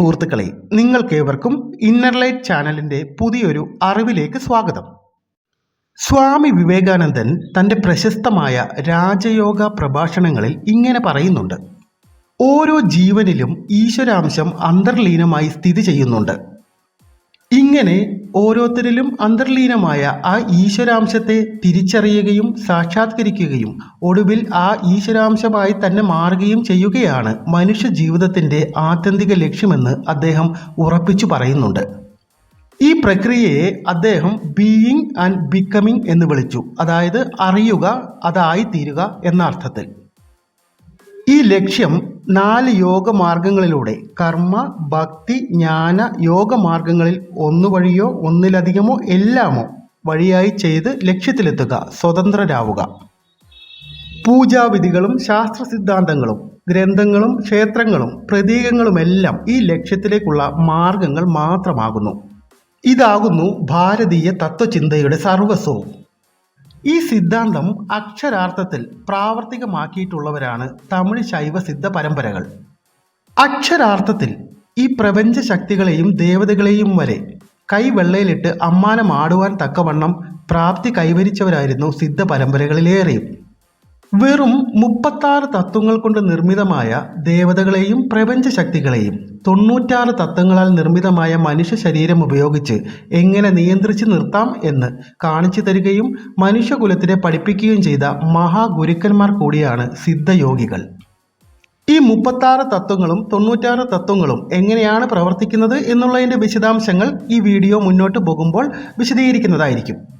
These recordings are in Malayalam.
സുഹൃത്തുക്കളെ നിങ്ങൾക്കേവർക്കും ഇന്നർലൈറ്റ് ചാനലിന്റെ പുതിയൊരു അറിവിലേക്ക് സ്വാഗതം. സ്വാമി വിവേകാനന്ദൻ തന്റെ പ്രശസ്തമായ രാജയോഗ പ്രഭാഷണങ്ങളിൽ ഇങ്ങനെ പറയുന്നുണ്ട്. ഓരോ ജീവനിലും ഈശ്വരാംശം അന്തർലീനമായി സ്ഥിതി ചെയ്യുന്നുണ്ട്. ഇങ്ങനെ ഓരോരുത്തരിലും അന്തർലീനമായ ആ ഈശ്വരാംശത്തെ തിരിച്ചറിയുകയും സാക്ഷാത്കരിക്കുകയും ഒടുവിൽ ആ ഈശ്വരാംശമായി തന്നെ മാറുകയും ചെയ്യുകയാണ് മനുഷ്യ ജീവിതത്തിന്റെ ആത്യന്തിക ലക്ഷ്യമെന്ന് അദ്ദേഹം ഉറപ്പിച്ചു പറയുന്നുണ്ട്. ഈ പ്രക്രിയയെ അദ്ദേഹം ബീയിങ് ആൻഡ് ബിക്കമിങ് എന്ന് വിളിച്ചു. അതായത് അറിയുക അതായി തീരുക എന്ന അർത്ഥത്തിൽ. ഈ ലക്ഷ്യം നാല് യോഗമാർഗങ്ങളിലൂടെ കർമ്മ ഭക്തി ജ്ഞാന യോഗമാർഗങ്ങളിൽ ഒന്നു വഴിയോ ഒന്നിലധികമോ എല്ലാമോ വഴിയായി ചെയ്ത് ലക്ഷ്യത്തിലെത്തുക സ്വതന്ത്രരാവുക. പൂജാവിധികളും ശാസ്ത്ര സിദ്ധാന്തങ്ങളും ഗ്രന്ഥങ്ങളും ക്ഷേത്രങ്ങളും പ്രതീകങ്ങളുമെല്ലാം ഈ ലക്ഷ്യത്തിലേക്കുള്ള മാർഗങ്ങൾ മാത്രമാകുന്നു. ഇതാകുന്നു ഭാരതീയ തത്വചിന്തയുടെ സർവസ്വവും. ഈ സിദ്ധാന്തം അക്ഷരാർത്ഥത്തിൽ പ്രാവർത്തികമാക്കിയിട്ടുള്ളവരാണ് തമിഴ് ശൈവ സിദ്ധ പരമ്പരകൾ. അക്ഷരാർത്ഥത്തിൽ ഈ പ്രപഞ്ച ശക്തികളെയും ദേവതകളെയും വരെ കൈവെള്ളയിലിട്ട് അമ്മാനം ആടുവാൻ തക്കവണ്ണം പ്രാപ്തി കൈവരിച്ചവരായിരുന്നു സിദ്ധ പരമ്പരകളിലേറെയും. വെറും മുപ്പത്താറ് തത്വങ്ങൾ കൊണ്ട് നിർമ്മിതമായ ദേവതകളെയും പ്രപഞ്ച ശക്തികളെയും തൊണ്ണൂറ്റാറ് തത്വങ്ങളാൽ നിർമ്മിതമായ മനുഷ്യ ശരീരം ഉപയോഗിച്ച് എങ്ങനെ നിയന്ത്രിച്ച് നിർത്താം എന്ന് കാണിച്ചു തരികയും മനുഷ്യകുലത്തിനെ പഠിപ്പിക്കുകയും ചെയ്ത മഹാഗുരുക്കന്മാർ കൂടിയാണ് സിദ്ധയോഗികൾ. ഈ മുപ്പത്താറ് തത്വങ്ങളും തൊണ്ണൂറ്റാറ് തത്വങ്ങളും എങ്ങനെയാണ് പ്രവർത്തിക്കുന്നത് എന്നുള്ളതിന്റെ വിശദാംശങ്ങൾ ഈ വീഡിയോ മുന്നോട്ട് പോകുമ്പോൾ വിശദീകരിക്കുന്നതായിരിക്കും.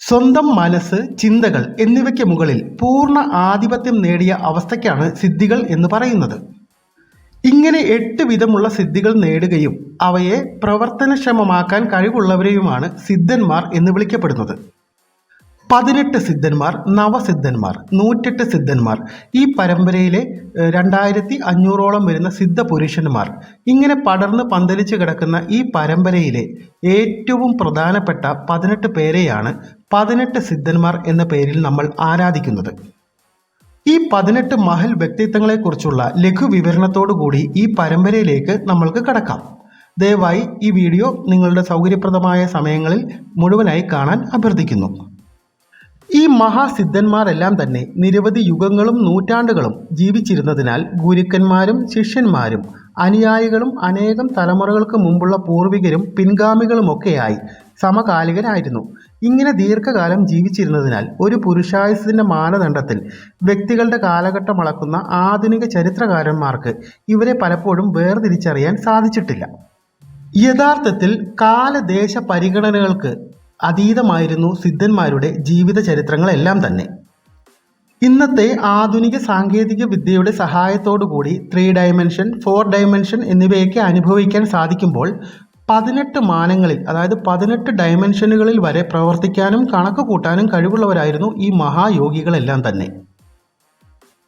സ്വന്തം മനസ്സ് ചിന്തകൾ എന്നിവയ്ക്ക് മുകളിൽ പൂർണ ആധിപത്യം നേടിയ അവസ്ഥയ്ക്കാണ് സിദ്ധികൾ എന്ന് പറയുന്നത്. ഇങ്ങനെ എട്ട് വിധമുള്ള സിദ്ധികൾ നേടുകയും അവയെ പ്രവർത്തനക്ഷമമാക്കാൻ കഴിവുള്ളവരെയുമാണ് സിദ്ധന്മാർ എന്ന് വിളിക്കപ്പെടുന്നത്. പതിനെട്ട് സിദ്ധന്മാർ നവസിദ്ധന്മാർ നൂറ്റെട്ട് സിദ്ധന്മാർ. ഈ പരമ്പരയിലെ രണ്ടായിരത്തി അഞ്ഞൂറോളം വരുന്ന സിദ്ധ പുരുഷന്മാർ ഇങ്ങനെ പടർന്ന് പന്തലിച്ച് കിടക്കുന്ന ഈ പരമ്പരയിലെ ഏറ്റവും പ്രധാനപ്പെട്ട പതിനെട്ട് പേരെയാണ് പതിനെട്ട് സിദ്ധന്മാർ എന്ന പേരിൽ നമ്മൾ ആരാധിക്കുന്നത്. ഈ പതിനെട്ട് മഹൽ വ്യക്തിത്വങ്ങളെക്കുറിച്ചുള്ള ലഘു വിവരണത്തോടുകൂടി ഈ പരമ്പരയിലേക്ക് നമ്മൾക്ക് കടക്കാം. ദയവായി ഈ വീഡിയോ നിങ്ങളുടെ സൗകര്യപ്രദമായ സമയങ്ങളിൽ മുഴുവനായി കാണാൻ അഭ്യർത്ഥിക്കുന്നു. ഈ മഹാസിദ്ധന്മാരെല്ലാം തന്നെ നിരവധി യുഗങ്ങളും നൂറ്റാണ്ടുകളും ജീവിച്ചിരുന്നതിനാൽ ഗുരുക്കന്മാരും ശിഷ്യന്മാരും അനുയായികളും അനേകം തലമുറകൾക്ക് മുമ്പുള്ള പൂർവികരും പിൻഗാമികളുമൊക്കെയായി സമകാലികരായിരുന്നു. ഇങ്ങനെ ദീർഘകാലം ജീവിച്ചിരുന്നതിനാൽ ഒരു പുരുഷായുസത്തിന്റെ മാനദണ്ഡത്തിൽ വ്യക്തികളുടെ കാലഘട്ടം അളക്കുന്ന ആധുനിക ചരിത്രകാരന്മാർക്ക് ഇവരെ പലപ്പോഴും വേർതിരിച്ചറിയാൻ സാധിച്ചിട്ടില്ല. യഥാർത്ഥത്തിൽ കാലദേശ പരിഗണനകൾക്ക് അതീതമായിരുന്നു സിദ്ധന്മാരുടെ ജീവിത ചരിത്രങ്ങളെല്ലാം തന്നെ. ഇന്നത്തെ ആധുനിക സാങ്കേതിക വിദ്യയുടെ സഹായത്തോടുകൂടി ത്രീ ഡയമെൻഷൻ ഫോർ ഡയമെൻഷൻ എന്നിവയൊക്കെ അനുഭവിക്കാൻ സാധിക്കുമ്പോൾ പതിനെട്ട് മാനങ്ങളിൽ അതായത് പതിനെട്ട് ഡയമെൻഷനുകളിൽ വരെ പ്രവർത്തിക്കാനും കണക്ക് കൂട്ടാനും കഴിവുള്ളവരായിരുന്നു ഈ മഹായോഗികളെല്ലാം തന്നെ.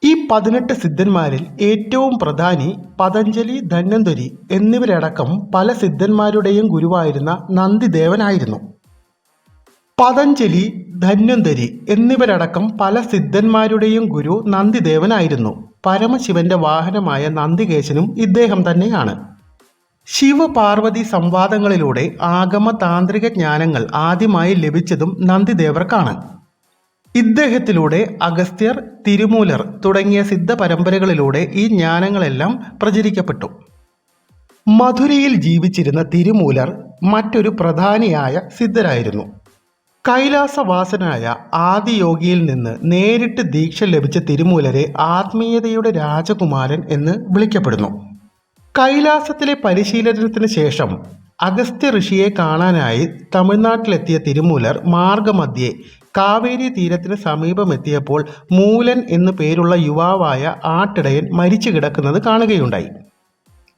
ഈ പതിനെട്ട് സിദ്ധന്മാരിൽ ഏറ്റവും പ്രധാനി പതഞ്ജലി ധന്വന്തരി എന്നിവരടക്കം പല സിദ്ധന്മാരുടെയും ഗുരുവായിരുന്ന നന്ദിദേവനായിരുന്നു. പതഞ്ജലി ധന്വന്തരി എന്നിവരടക്കം പല സിദ്ധന്മാരുടെയും ഗുരു നന്ദിദേവനായിരുന്നു. പരമശിവന്റെ വാഹനമായ നന്ദികേശനും ഇദ്ദേഹം തന്നെയാണ്. ശിവപാർവതി സംവാദങ്ങളിലൂടെ ആഗമ താന്ത്രിക ജ്ഞാനങ്ങൾ ആദ്യമായി ലഭിച്ചതും നന്ദിദേവർക്കാണ്. ഇദ്ദേഹത്തിലൂടെ അഗസ്ത്യർ തിരുമൂലർ തുടങ്ങിയ സിദ്ധ പരമ്പരകളിലൂടെ ഈ ജ്ഞാനങ്ങളെല്ലാം പ്രചരിക്കപ്പെട്ടു. മധുരയിൽ ജീവിച്ചിരുന്ന തിരുമൂലർ മറ്റൊരു പ്രധാനിയായ സിദ്ധരായിരുന്നു. കൈലാസവാസനായ ആദിയോഗിയിൽ നിന്ന് നേരിട്ട് ദീക്ഷ ലഭിച്ച തിരുമൂലരെ ആത്മീയതയുടെ രാജകുമാരൻ എന്ന് വിളിക്കപ്പെടുന്നു. കൈലാസത്തിലെ പരിശീലനത്തിന് ശേഷം അഗസ്ത്യ ഋഷിയെ കാണാനായി തമിഴ്നാട്ടിലെത്തിയ തിരുമൂലർ മാർഗമധ്യേ കാവേരി തീരത്തിന് സമീപമെത്തിയപ്പോൾ മൂലൻ എന്നു പേരുള്ള യുവാവായ ആട്ടിടയൻ മരിച്ചു കിടക്കുന്നത് കാണുകയുണ്ടായി.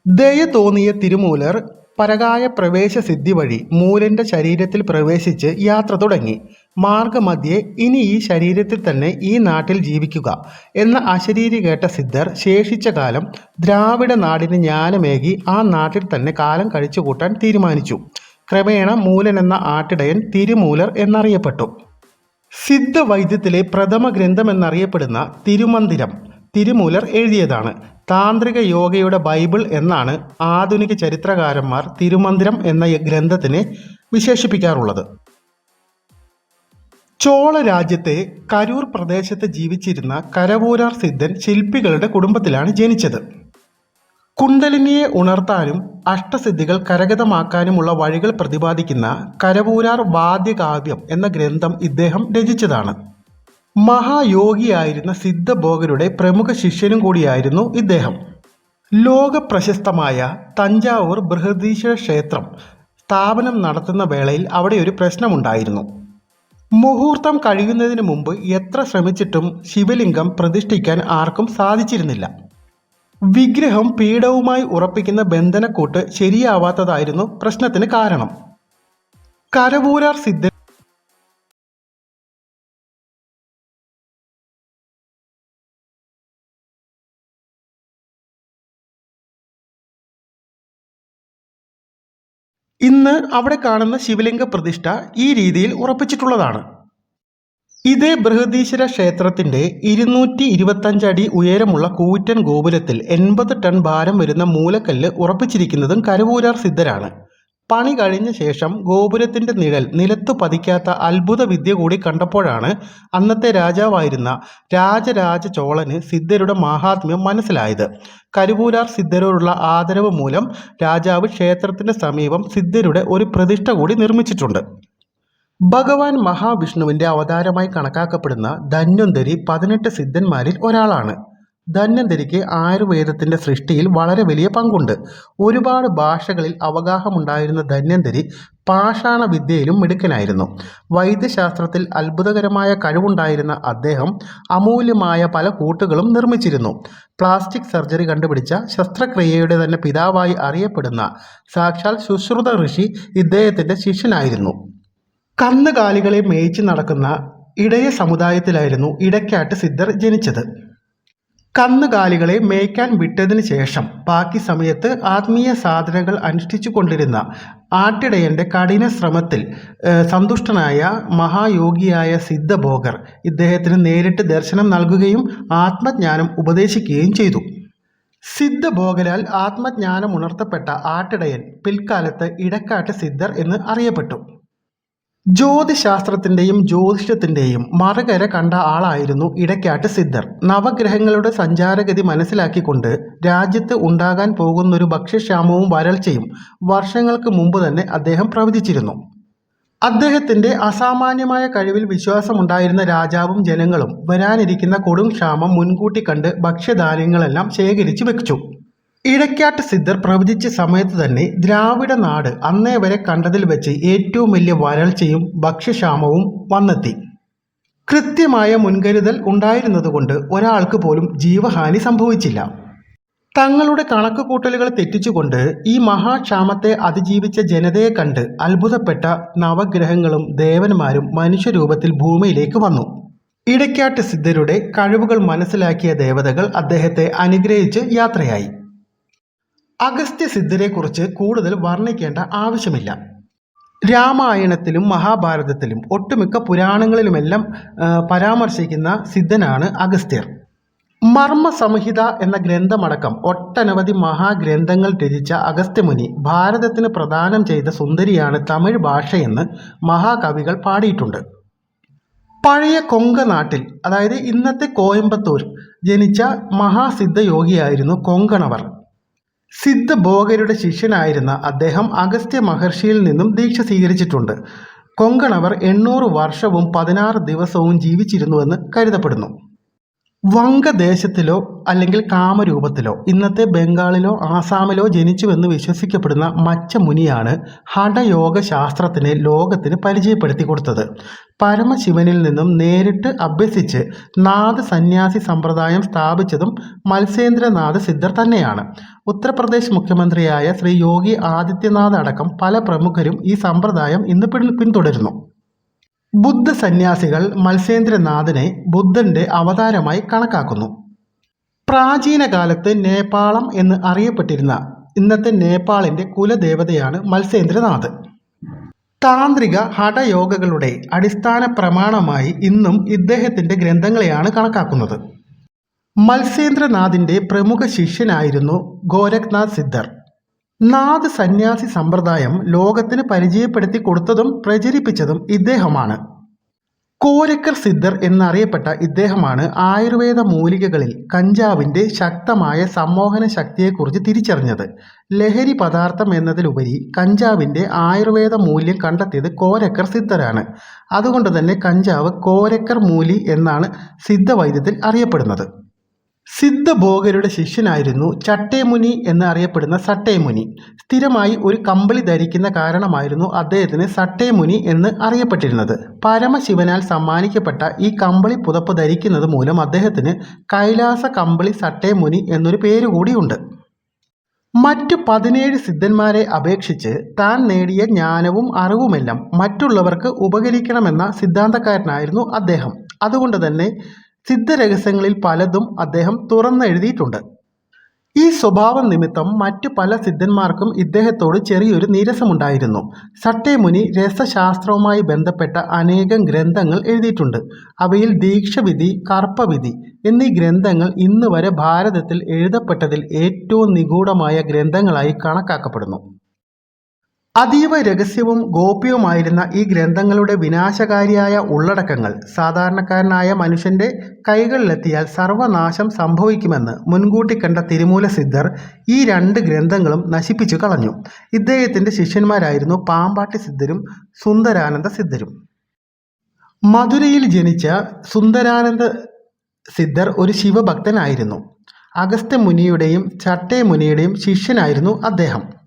ദയ തോന്നിയ തിരുമൂലർ പരകായ പ്രവേശ സിദ്ധി വഴി മൂലന്റെ ശരീരത്തിൽ പ്രവേശിച്ച് യാത്ര തുടങ്ങി. മാർഗമധ്യേ ഇനി ഈ ശരീരത്തിൽ തന്നെ ഈ നാട്ടിൽ ജീവിക്കുക എന്ന അശരീരി കേട്ട സിദ്ധർ ശേഷിച്ച കാലം ദ്രാവിഡ നാടിന് ജ്ഞാനമേകി ആ നാട്ടിൽ തന്നെ കാലം കഴിച്ചുകൂട്ടാൻ തീരുമാനിച്ചു. ക്രമേണ മൂലൻ എന്ന ആട്ടിടയൻ തിരുമൂലർ എന്നറിയപ്പെട്ടു. സിദ്ധവൈദ്യത്തിലെ പ്രഥമ ഗ്രന്ഥമെന്നറിയപ്പെടുന്ന തിരുമന്ദിരം തിരുമൂലർ എഴുതിയതാണ്. താന്ത്രിക യോഗയുടെ ബൈബിൾ എന്നാണ് ആധുനിക ചരിത്രകാരന്മാർ തിരുമന്ദിരം എന്ന ഗ്രന്ഥത്തിനെ വിശേഷിപ്പിക്കാറുള്ളത്. ചോള രാജ്യത്തെ കരൂർ പ്രദേശത്ത് ജീവിച്ചിരുന്ന കരവൂരാർ സിദ്ധൻ ശില്പികളുടെ കുടുംബത്തിലാണ് ജനിച്ചത്. കുണ്ടലിനിയെ ഉണർത്താനും അഷ്ടസിദ്ധികൾ കരഗതമാക്കാനുമുള്ള വഴികൾ പ്രതിപാദിക്കുന്ന കരവൂരാർ വാദ്യകാവ്യം എന്ന ഗ്രന്ഥം ഇദ്ദേഹം രചിച്ചതാണ്. മഹായോഗിയായിരുന്ന സിദ്ധഭോഗരുടെ പ്രമുഖ ശിഷ്യനും കൂടിയായിരുന്നു ഇദ്ദേഹം. ലോക പ്രശസ്തമായ തഞ്ചാവൂർ ബൃഹദീശ്വര ക്ഷേത്രം സ്ഥാപനം നടത്തുന്ന വേളയിൽ അവിടെ ഒരു പ്രശ്നമുണ്ടായിരുന്നു. മുഹൂർത്തം കഴിയുന്നതിന് മുമ്പ് എത്ര ശ്രമിച്ചിട്ടും ശിവലിംഗം പ്രതിഷ്ഠിക്കാൻ ആർക്കും സാധിച്ചിരുന്നില്ല. വിഗ്രഹം പീഠവുമായി ഉറപ്പിക്കുന്ന ബന്ധനക്കൂട്ട് ശരിയാവാത്തതായിരുന്നു പ്രശ്നത്തിന് കാരണം. കരവൂരാർ സിദ്ധൻ ഇന്ന് അവിടെ കാണുന്ന ശിവലിംഗ പ്രതിഷ്ഠ ഈ രീതിയിൽ ഉറപ്പിച്ചിട്ടുള്ളതാണ്. ഇതേ ബൃഹദീശ്വര ക്ഷേത്രത്തിന്റെ ഇരുന്നൂറ്റി ഇരുപത്തഞ്ച് അടി ഉയരമുള്ള കൂറ്റൻ ഗോപുരത്തിൽ എൺപത് ടൺ ഭാരം വരുന്ന മൂലക്കല്ല് ഉറപ്പിച്ചിരിക്കുന്നതും കരുവൂരാർ സിദ്ധരാണ്. പണി കഴിഞ്ഞ ശേഷം ഗോപുരത്തിന്റെ നിഴൽ നിലത്തു പതിക്കാത്ത അത്ഭുത വിദ്യ കൂടി കണ്ടപ്പോഴാണ് അന്നത്തെ രാജാവായിരുന്ന രാജരാജ ചോളന് സിദ്ധരുടെ മഹാത്മ്യം മനസ്സിലായത്. കരുവൂരാർ സിദ്ധരോടുള്ള ആദരവ് മൂലം രാജാവ് ക്ഷേത്രത്തിന്റെ സമീപം സിദ്ധരുടെ ഒരു പ്രതിഷ്ഠ കൂടി നിർമ്മിച്ചിട്ടുണ്ട്. ഭഗവാൻ മഹാവിഷ്ണുവിന്റെ അവതാരമായി കണക്കാക്കപ്പെടുന്ന ധന്വന്തരി പതിനെട്ട് സിദ്ധന്മാരിൽ ഒരാളാണ്. ധന്വന്തരിക്ക് ആയുർവേദത്തിന്റെ സൃഷ്ടിയിൽ വളരെ വലിയ പങ്കുണ്ട്. ഒരുപാട് ഭാഷകളിൽ അവഗാഹമുണ്ടായിരുന്ന ധന്വന്തരി പാഷാണ വിദ്യയിലും മിടുക്കനായിരുന്നു. വൈദ്യശാസ്ത്രത്തിൽ അത്ഭുതകരമായ കഴിവുണ്ടായിരുന്ന അദ്ദേഹം അമൂല്യമായ പല കൂട്ടുകളും നിർമ്മിച്ചിരുന്നു. പ്ലാസ്റ്റിക് സർജറി കണ്ടുപിടിച്ച ശസ്ത്രക്രിയയുടെ തന്നെ പിതാവായി അറിയപ്പെടുന്ന സാക്ഷാൽ ശുശ്രുത ഋഷി ഇദ്ദേഹത്തിന്റെ ശിഷ്യനായിരുന്നു. കന്നുകാലികളെ മേയിച്ച് നടക്കുന്ന ഇടയ സമുദായത്തിലായിരുന്നു ഇടയ്ക്കാട്ട് സിദ്ധർ ജനിച്ചത്. കന്നുകാലികളെ മേയ്ക്കാൻ വിട്ടതിന് ശേഷം ബാക്കി സമയത്ത് ആത്മീയ സാധനകൾ അനുഷ്ഠിച്ചു കൊണ്ടിരുന്ന ആട്ടിടയന്റെ കഠിന ശ്രമത്തിൽ സന്തുഷ്ടനായ മഹായോഗിയായ സിദ്ധഭോഗർ ഇദ്ദേഹത്തിന് നേരിട്ട് ദർശനം നൽകുകയും ആത്മജ്ഞാനം ഉപദേശിക്കുകയും ചെയ്തു. സിദ്ധഭോഗരാൽ ആത്മജ്ഞാനം ഉണർത്തപ്പെട്ട ആട്ടിടയൻ പിൽക്കാലത്ത് ഇടക്കാട്ട് സിദ്ധർ എന്ന് അറിയപ്പെട്ടു. ജ്യോതിശാസ്ത്രത്തിന്റെയും ജ്യോതിഷത്തിന്റെയും മറുകര കണ്ട ആളായിരുന്നു ഇടയ്ക്കാട്ട് സിദ്ധർ. നവഗ്രഹങ്ങളുടെ സഞ്ചാരഗതി മനസ്സിലാക്കിക്കൊണ്ട് രാജ്യത്ത് ഉണ്ടാകാൻ പോകുന്നൊരു ഭക്ഷ്യക്ഷാമവും വരൾച്ചയും വർഷങ്ങൾക്ക് മുമ്പ് തന്നെ അദ്ദേഹം പ്രവചിച്ചിരുന്നു. അദ്ദേഹത്തിന്റെ അസാമാന്യമായ കഴിവിൽ വിശ്വാസമുണ്ടായിരുന്ന രാജാവും ജനങ്ങളും വരാനിരിക്കുന്ന കൊടും ക്ഷാമം മുൻകൂട്ടി കണ്ട് ഭക്ഷ്യധാന്യങ്ങളെല്ലാം ശേഖരിച്ചു വെച്ചു. ഇടയ്ക്കാട്ട് സിദ്ധർ പ്രവചിച്ച സമയത്ത് തന്നെ ദ്രാവിഡ നാട് അന്നേ വരെ കണ്ടതിൽ വെച്ച് ഏറ്റവും വലിയ വരൾച്ചയും ഭക്ഷ്യക്ഷാമവും വന്നെത്തി. കൃത്യമായ മുൻകരുതൽ ഉണ്ടായിരുന്നതുകൊണ്ട് ഒരാൾക്ക് പോലും ജീവഹാനി സംഭവിച്ചില്ല. തങ്ങളുടെ കണക്ക് കൂട്ടലുകൾ തെറ്റിച്ചുകൊണ്ട് ഈ മഹാക്ഷാമത്തെ അതിജീവിച്ച ജനതയെ കണ്ട് അത്ഭുതപ്പെട്ട നവഗ്രഹങ്ങളും ദേവന്മാരും മനുഷ്യരൂപത്തിൽ ഭൂമിയിലേക്ക് വന്നു. ഇടയ്ക്കാട്ട് സിദ്ധരുടെ കഴിവുകൾ മനസ്സിലാക്കിയ ദേവതകൾ അദ്ദേഹത്തെ അനുഗ്രഹിച്ച് യാത്രയായി. അഗസ്ത്യ സിദ്ധരെക്കുറിച്ച് കൂടുതൽ വർണിക്കേണ്ട ആവശ്യമില്ല. രാമായണത്തിലും മഹാഭാരതത്തിലും ഒട്ടുമിക്ക പുരാണങ്ങളിലുമെല്ലാം പരാമർശിക്കുന്ന സിദ്ധനാണ് അഗസ്ത്യർ. മർമ്മസംഹിത എന്ന ഗ്രന്ഥമടക്കം ഒട്ടനവധി മഹാഗ്രന്ഥങ്ങൾ രചിച്ച അഗസ്ത്യമുനി ഭാരതത്തിന് പ്രദാനം ചെയ്ത സുന്ദരിയാണ് തമിഴ് ഭാഷയെന്ന് മഹാകവികൾ പാടിയിട്ടുണ്ട്. പഴയ കൊങ്ക നാട്ടിൽ അതായത് ഇന്നത്തെ കോയമ്പത്തൂർ ജനിച്ച മഹാസിദ്ധയോഗിയായിരുന്നു കൊങ്കണവർ. സിദ്ധഭോഗരുടെ ശിഷ്യനായിരുന്ന അദ്ദേഹം അഗസ്ത്യ മഹർഷിയിൽ നിന്നും ദീക്ഷ സ്വീകരിച്ചിട്ടുണ്ട്. കൊങ്കണവർ എണ്ണൂറ് വർഷവും പതിനാറ് ദിവസവും ജീവിച്ചിരുന്നുവെന്ന് കരുതപ്പെടുന്നു. വംഗദേശത്തിലോ അല്ലെങ്കിൽ കാമരൂപത്തിലോ ഇന്നത്തെ ബംഗാളിലോ ആസാമിലോ ജനിച്ചുവെന്ന് വിശ്വസിക്കപ്പെടുന്ന മച്ച മുനിയാണ് ഹഠയോഗ ശാസ്ത്രത്തിനെ ലോകത്തിന് പരിചയപ്പെടുത്തി കൊടുത്തത്. പരമശിവനിൽ നിന്നും നേരിട്ട് അഭ്യസിച്ച് നാദ സന്യാസി സമ്പ്രദായം സ്ഥാപിച്ചതും മത്സ്യേന്ദ്രനാഥ് സിദ്ധർ തന്നെയാണ്. ഉത്തർപ്രദേശ് മുഖ്യമന്ത്രിയായ ശ്രീ യോഗി ആദിത്യനാഥ് അടക്കം പല പ്രമുഖരും ഈ സമ്പ്രദായം ഇന്ന് പിന്തുടരുന്നു. ബുദ്ധ സന്യാസികൾ മത്സ്യേന്ദ്രനാഥനെ ബുദ്ധന്റെ അവതാരമായി കണക്കാക്കുന്നു. പ്രാചീന കാലത്ത് നേപ്പാളം എന്ന് അറിയപ്പെട്ടിരുന്ന ഇന്നത്തെ നേപ്പാളിന്റെ കുലദേവതയാണ് മത്സ്യേന്ദ്രനാഥ്. താന്ത്രിക ഹഠയോഗകളുടെ അടിസ്ഥാന പ്രമാണമായി ഇന്നും ഇദ്ദേഹത്തിന്റെ ഗ്രന്ഥങ്ങളെയാണ് കണക്കാക്കുന്നത്. മത്സ്യേന്ദ്രനാഥിന്റെ പ്രമുഖ ശിഷ്യനായിരുന്നു ഗോരഖ്നാഥ് സിദ്ധർ. നാഥ് സന്യാസി സമ്പ്രദായം ലോകത്തിന് പരിചയപ്പെടുത്തി കൊടുത്തതും പ്രചരിപ്പിച്ചതും ഇദ്ദേഹമാണ്. കോരക്കർ സിദ്ധർ എന്നറിയപ്പെട്ട ഇദ്ദേഹമാണ് ആയുർവേദ മൂലികകളിൽ കഞ്ചാവിന്റെ ശക്തമായ സമ്മോഹന ശക്തിയെക്കുറിച്ച് തിരിച്ചറിഞ്ഞത്. ലഹരി പദാർത്ഥം എന്നതിലുപരി കഞ്ചാവിന്റെ ആയുർവേദ മൂല്യം കണ്ടെത്തിയത് കോരക്കർ സിദ്ധരാണ്. അതുകൊണ്ട് തന്നെ കഞ്ചാവ് കോരക്കർ മൂലി എന്നാണ് സിദ്ധവൈദ്യത്തിൽ അറിയപ്പെടുന്നത്. സിദ്ധഭോഗരുടെ ശിഷ്യനായിരുന്നു ചട്ടേമുനി എന്ന് അറിയപ്പെടുന്ന സട്ടേമുനി. സ്ഥിരമായി ഒരു കമ്പിളി ധരിക്കുന്ന കാരണമായിരുന്നു അദ്ദേഹത്തിന് സട്ടേമുനി എന്ന് അറിയപ്പെട്ടിരുന്നത്. പരമശിവനാൽ സമ്മാനിക്കപ്പെട്ട ഈ കമ്പിളി പുതപ്പ് ധരിക്കുന്നത് മൂലം അദ്ദേഹത്തിന് കൈലാസ കമ്പിളി സട്ടേമുനി എന്നൊരു പേരുകൂടിയുണ്ട് മറ്റു പതിനേഴ് സിദ്ധന്മാരെ അപേക്ഷിച്ച് താൻ നേടിയ ജ്ഞാനവും അറിവുമെല്ലാം മറ്റുള്ളവർക്ക് ഉപകരിക്കണമെന്ന സിദ്ധാന്തക്കാരനായിരുന്നു അദ്ദേഹം. അതുകൊണ്ട് തന്നെ സിദ്ധരഹസ്യങ്ങളിൽ പലതും അദ്ദേഹം തുറന്നെഴുതിയിട്ടുണ്ട് ഈ സ്വഭാവം നിമിത്തം മറ്റു പല സിദ്ധന്മാർക്കും ഇദ്ദേഹത്തോട് ചെറിയൊരു നീരസമുണ്ടായിരുന്നു. സട്ടേമുനി രസശാസ്ത്രവുമായി ബന്ധപ്പെട്ട അനേകം ഗ്രന്ഥങ്ങൾ എഴുതിയിട്ടുണ്ട്. അവയിൽ ദീക്ഷവിധി കർപ്പവിധി എന്നീ ഗ്രന്ഥങ്ങൾ ഇന്ന് വരെ ഭാരതത്തിൽ എഴുതപ്പെട്ടതിൽ ഏറ്റവും നിഗൂഢമായ ഗ്രന്ഥങ്ങളായി കണക്കാക്കപ്പെടുന്നു. അതീവ രഹസ്യവും ഗോപ്യവുമായിരുന്ന ഈ ഗ്രന്ഥങ്ങളുടെ വിനാശകാരിയായ ഉള്ളടക്കങ്ങൾ സാധാരണക്കാരനായ മനുഷ്യന്റെ കൈകളിലെത്തിയാൽ സർവനാശം സംഭവിക്കുമെന്ന് മുൻകൂട്ടി കണ്ട തിരുമൂല സിദ്ധർ ഈ രണ്ട് ഗ്രന്ഥങ്ങളും നശിപ്പിച്ചു കളഞ്ഞു. ഇദ്ദേഹത്തിന്റെ ശിഷ്യന്മാരായിരുന്നു പാമ്പാട്ടി സിദ്ധരും സുന്ദരാനന്ദ സിദ്ധരും മധുരയിൽ ജനിച്ച സുന്ദരാനന്ദ സിദ്ധർ ഒരു ശിവഭക്തനായിരുന്നു. അഗസ്ത്യ മുനിയുടെയും ചട്ടേ മുനിയുടെയും ശിഷ്യനായിരുന്നു അദ്ദേഹം.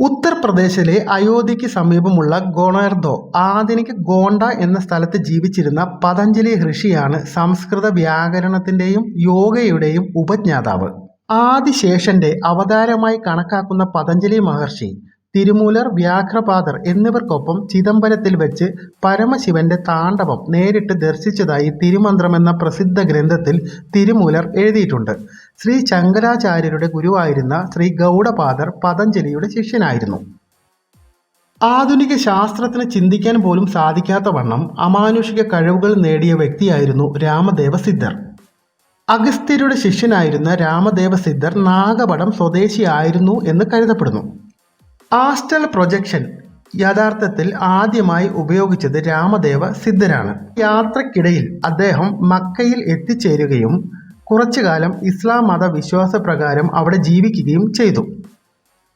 ഉത്തർപ്രദേശിലെ അയോധ്യയ്ക്ക് സമീപമുള്ള ഗോണർദോ ആധുനിക ഗോണ്ട എന്ന സ്ഥലത്ത് ജീവിച്ചിരുന്ന പതഞ്ജലി ഋഷിയാണ് സംസ്കൃത വ്യാകരണത്തിന്റെയും യോഗയുടെയും ഉപജ്ഞാതാവ്. ആദിശേഷന്റെ അവതാരമായി കണക്കാക്കുന്ന പതഞ്ജലി മഹർഷി തിരുമൂലർ വ്യാഘ്രപാദർ എന്നിവർക്കൊപ്പം ചിദംബരത്തിൽ വെച്ച് പരമശിവന്റെ താണ്ഡവം നേരിട്ട് ദർശിച്ചതായി തിരുമന്ത്രം എന്ന പ്രസിദ്ധ ഗ്രന്ഥത്തിൽ തിരുമൂലർ എഴുതിയിട്ടുണ്ട്. ശ്രീ ശങ്കരാചാര്യരുടെ ഗുരുവായിരുന്ന ശ്രീ ഗൗഡപാദർ പതഞ്ജലിയുടെ ശിഷ്യനായിരുന്നു. ആധുനിക ശാസ്ത്രത്തിന് ചിന്തിക്കാൻ പോലും സാധിക്കാത്ത വണ്ണം അമാനുഷിക കഴിവുകൾ നേടിയ വ്യക്തിയായിരുന്നു രാമദേവ സിദ്ധർ. അഗസ്ത്യരുടെ ശിഷ്യനായിരുന്ന രാമദേവ സിദ്ധർ നാഗപടം സ്വദേശിയായിരുന്നു എന്ന് കരുതപ്പെടുന്നു. ആസ്റ്റൽ പ്രൊജക്ഷൻ യഥാർത്ഥത്തിൽ ആദ്യമായി ഉപയോഗിച്ചത് രാമദേവ സിദ്ധരാണ് യാത്രക്കിടയിൽ അദ്ദേഹം മക്കയിൽ എത്തിച്ചേരുകയും കുറച്ചു കാലം ഇസ്ലാം മത വിശ്വാസപ്രകാരം അവിടെ ജീവിക്കുകയും ചെയ്തു.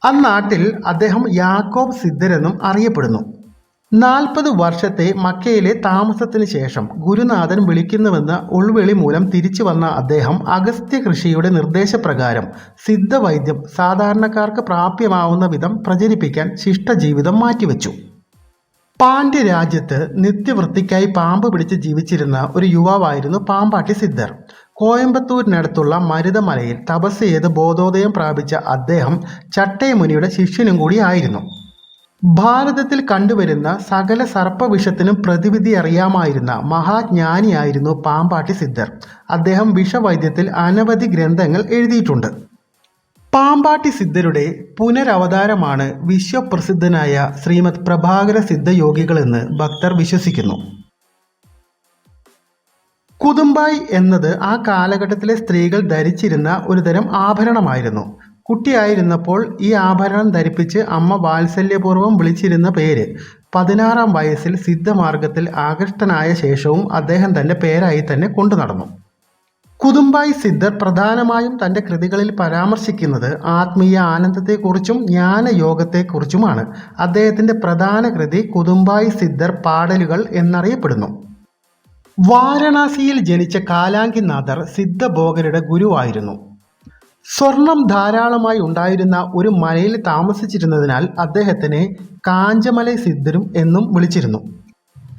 അന്നാട്ടിൽ അദ്ദേഹം യാക്കോബ് സിദ്ധരെന്നും അറിയപ്പെടുന്നു. നാൽപ്പത് വർഷത്തെ മക്കയിലെ താമസത്തിന് ശേഷം ഗുരുനാഥൻ വിളിക്കുന്നുവെന്ന ഉൾവിളി മൂലം തിരിച്ചു വന്ന അദ്ദേഹം അഗസ്ത്യ കൃഷിയുടെ നിർദ്ദേശപ്രകാരം സിദ്ധവൈദ്യം സാധാരണക്കാർക്ക് പ്രാപ്യമാവുന്ന വിധം പ്രചരിപ്പിക്കാൻ ശിഷ്ടജീവിതം മാറ്റിവെച്ചു. പാണ്ഡ്യ രാജ്യത്ത് നിത്യവൃത്തിക്കായി പാമ്പ് പിടിച്ച് ജീവിച്ചിരുന്ന ഒരു യുവാവായിരുന്നു പാമ്പാട്ടി സിദ്ധർ. കോയമ്പത്തൂരിനടുത്തുള്ള മരുതമലയിൽ തപസ് ചെയ്ത് ബോധോദയം പ്രാപിച്ച അദ്ദേഹം ചട്ടയമുനിയുടെ ശിഷ്യനും കൂടി ആയിരുന്നു ഭാരതത്തിൽ കണ്ടുവരുന്ന സകല സർപ്പവിഷത്തിനും പ്രതിവിധി അറിയാമായിരുന്ന മഹാജ്ഞാനിയായിരുന്നു പാമ്പാട്ടി സിദ്ധർ. അദ്ദേഹം വിഷവൈദ്യത്തിൽ അനവധി ഗ്രന്ഥങ്ങൾ എഴുതിയിട്ടുണ്ട്. പാമ്പാട്ടി സിദ്ധരുടെ പുനരവതാരമാണ് വിശ്വപ്രസിദ്ധനായ ശ്രീമദ് പ്രഭാകര സിദ്ധയോഗികളെന്ന് ഭക്തർ വിശ്വസിക്കുന്നു. കുതുമ്പായി എന്നത് ആ കാലഘട്ടത്തിലെ സ്ത്രീകൾ ധരിച്ചിരുന്ന ഒരുതരം ആഭരണമായിരുന്നു. കുട്ടിയായിരുന്നപ്പോൾ ഈ ആഭരണം ധരിപ്പിച്ച് അമ്മ വാത്സല്യപൂർവം വിളിച്ചിരുന്ന പേര്. പതിനാറാം വയസ്സിൽ സിദ്ധമാർഗത്തിൽ ആകൃഷ്ടനായ ശേഷവും അദ്ദേഹം തന്റെ പേരായി തന്നെ കൊണ്ടു നടന്നു. സിദ്ധർ പ്രധാനമായും തന്റെ കൃതികളിൽ പരാമർശിക്കുന്നത് ആത്മീയ ആനന്ദത്തെക്കുറിച്ചും ജ്ഞാനയോഗത്തെക്കുറിച്ചുമാണ്. അദ്ദേഹത്തിന്റെ പ്രധാന കൃതി കുതുമ്പായി സിദ്ധർ പാടലുകൾ എന്നറിയപ്പെടുന്നു. വാരണാസിയിൽ ജനിച്ച കാലാങ്കിനാഥർ സിദ്ധഭോഗരുടെ ഗുരുവായിരുന്നു. സ്വർണം ധാരാളമായി ഉണ്ടായിരുന്ന ഒരു മലയിൽ താമസിച്ചിരുന്നതിനാൽ അദ്ദേഹത്തിനെ കാഞ്ചമല സിദ്ധരും എന്നും വിളിച്ചിരുന്നു.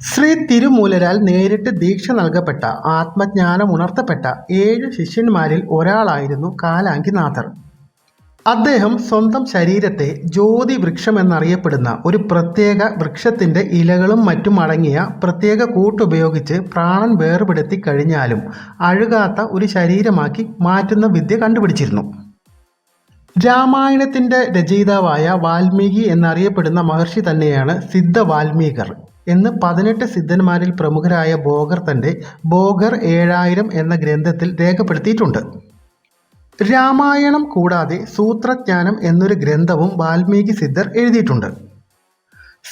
ശ്രീ തിരുമൂലരാൽ നേരിട്ട് ദീക്ഷ നൽകപ്പെട്ട ആത്മജ്ഞാനം ഉണർത്തപ്പെട്ട ഏഴ് ശിഷ്യന്മാരിൽ ഒരാളായിരുന്നു കാലാങ്കിനാഥർ. അദ്ദേഹം സ്വന്തം ശരീരത്തെ ജ്യോതി വൃക്ഷം എന്നറിയപ്പെടുന്ന ഒരു പ്രത്യേക വൃക്ഷത്തിന്റെ ഇലകളും മറ്റും അടങ്ങിയ പ്രത്യേക കൂട്ടുപയോഗിച്ച് പ്രാണൻ വേർപെടുത്തി കഴിഞ്ഞാലും അഴുകാത്ത ഒരു ശരീരമാക്കി മാറ്റുന്ന വിദ്യ കണ്ടുപിടിച്ചിരുന്നു. രാമായണത്തിന്റെ രചയിതാവായ വാൽമീകി എന്നറിയപ്പെടുന്ന മഹർഷി തന്നെയാണ് സിദ്ധ വാൽമീകർ എന്ന് പതിനെട്ട് സിദ്ധന്മാരിൽ പ്രമുഖരായ ബോഗർ തന്റെ ബോഗർ ഏഴായിരം എന്ന ഗ്രന്ഥത്തിൽ രേഖപ്പെടുത്തിയിട്ടുണ്ട്. രാമായണം കൂടാതെ സൂത്രജ്ഞാനം എന്നൊരു ഗ്രന്ഥവും വാൽമീകി സിദ്ധർ എഴുതിയിട്ടുണ്ട്.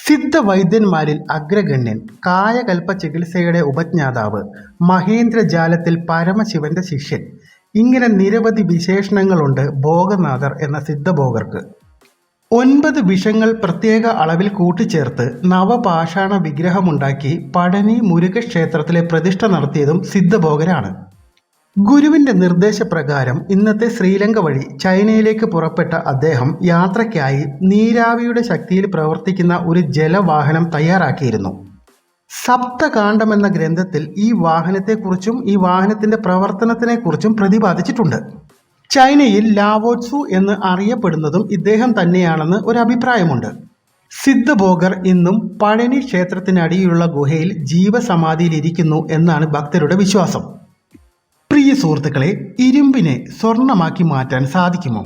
സിദ്ധ വൈദ്യന്മാരിൽ അഗ്രഗണ്യൻ കായകൽപ്പ ചികിത്സയുടെ ഉപജ്ഞാതാവ് മഹേന്ദ്രജാലത്തിൽ പരമശിവന്റെ ശിഷ്യൻ ഇങ്ങനെ നിരവധി വിശേഷണങ്ങളുണ്ട് ഭോഗനാഥർ എന്ന സിദ്ധഭോഗർക്ക്. ഒൻപത് വിഷങ്ങൾ പ്രത്യേക അളവിൽ കൂട്ടിച്ചേർത്ത് നവപാഷാണ വിഗ്രഹമുണ്ടാക്കി പഴനി മുരുകക്ഷേത്രത്തിലെ പ്രതിഷ്ഠ നടത്തിയതും സിദ്ധഭോഗരാണ്. ഗുരുവിന്റെ നിർദ്ദേശപ്രകാരം ഇന്നത്തെ ശ്രീലങ്ക വഴി ചൈനയിലേക്ക് പുറപ്പെട്ട അദ്ദേഹം യാത്രയ്ക്കായി നീരാവിയുടെ ശക്തിയിൽ പ്രവർത്തിക്കുന്ന ഒരു ജലവാഹനം തയ്യാറാക്കിയിരുന്നു. സപ്തകാന്ഡം എന്ന ഗ്രന്ഥത്തിൽ ഈ വാഹനത്തെക്കുറിച്ചും ഈ വാഹനത്തിന്റെ പ്രവർത്തനത്തിനെക്കുറിച്ചും പ്രതിപാദിച്ചിട്ടുണ്ട്. ചൈനയിൽ ലാവോത്സു എന്ന് അറിയപ്പെടുന്നതും ഇദ്ദേഹം തന്നെയാണെന്ന് ഒരു അഭിപ്രായമുണ്ട്. സിദ്ധഭോഗർ ഇന്നും പഴനി ക്ഷേത്രത്തിനടിയിലുള്ള ഗുഹയിൽ ജീവസമാധിയിലിരിക്കുന്നു എന്നാണ് ഭക്തരുടെ വിശ്വാസം. സുഹൃത്തുക്കളെ ഇരുമ്പിനെ സ്വർണമാക്കി മാറ്റാൻ സാധിക്കുമോ?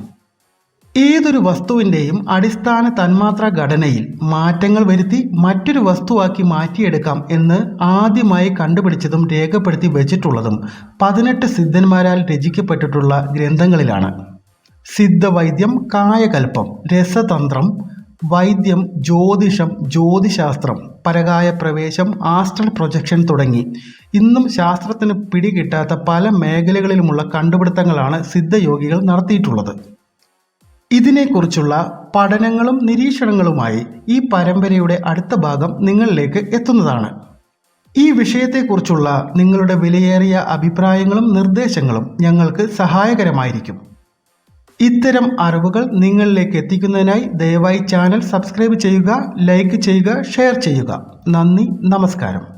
ഏതൊരു വസ്തുവിന്റെയും അടിസ്ഥാന തന്മാത്ര ഘടനയിൽ മാറ്റങ്ങൾ വരുത്തി മറ്റൊരു വസ്തുവാക്കി മാറ്റിയെടുക്കാം എന്ന് ആദ്യമായി കണ്ടുപിടിച്ചതും രേഖപ്പെടുത്തി വെച്ചിട്ടുള്ളതും പതിനെട്ട് സിദ്ധന്മാരാൽ രചിക്കപ്പെട്ടിട്ടുള്ള ഗ്രന്ഥങ്ങളിലാണ്. സിദ്ധവൈദ്യം കായകൽപ്പം രസതന്ത്രം വൈദ്യം ജ്യോതിഷം ജ്യോതിശാസ്ത്രം പരകായ പ്രവേശം ആസ്ട്രൽ പ്രൊജക്ഷൻ തുടങ്ങി. ഇന്നും ശാസ്ത്രത്തിന് പിടികിട്ടാത്ത പല മേഖലകളിലുമുള്ള കണ്ടുപിടുത്തങ്ങളാണ് സിദ്ധയോഗികൾ നടത്തിയിട്ടുള്ളത്. ഇതിനെക്കുറിച്ചുള്ള പഠനങ്ങളും നിരീക്ഷണങ്ങളുമായി ഈ പരമ്പരയുടെ അടുത്ത ഭാഗം നിങ്ങളിലേക്ക് എത്തുന്നതാണ്. ഈ വിഷയത്തെക്കുറിച്ചുള്ള നിങ്ങളുടെ വിലയേറിയ അഭിപ്രായങ്ങളും നിർദ്ദേശങ്ങളും ഞങ്ങൾക്ക് സഹായകരമായിരിക്കും. ഇത്തരം അറിവുകൾ നിങ്ങളിലേക്ക് എത്തിക്കുന്നതിനായി ദയവായി ചാനൽ സബ്സ്ക്രൈബ് ചെയ്യുക ലൈക്ക് ചെയ്യുക ഷെയർ ചെയ്യുക. നന്ദി നമസ്കാരം.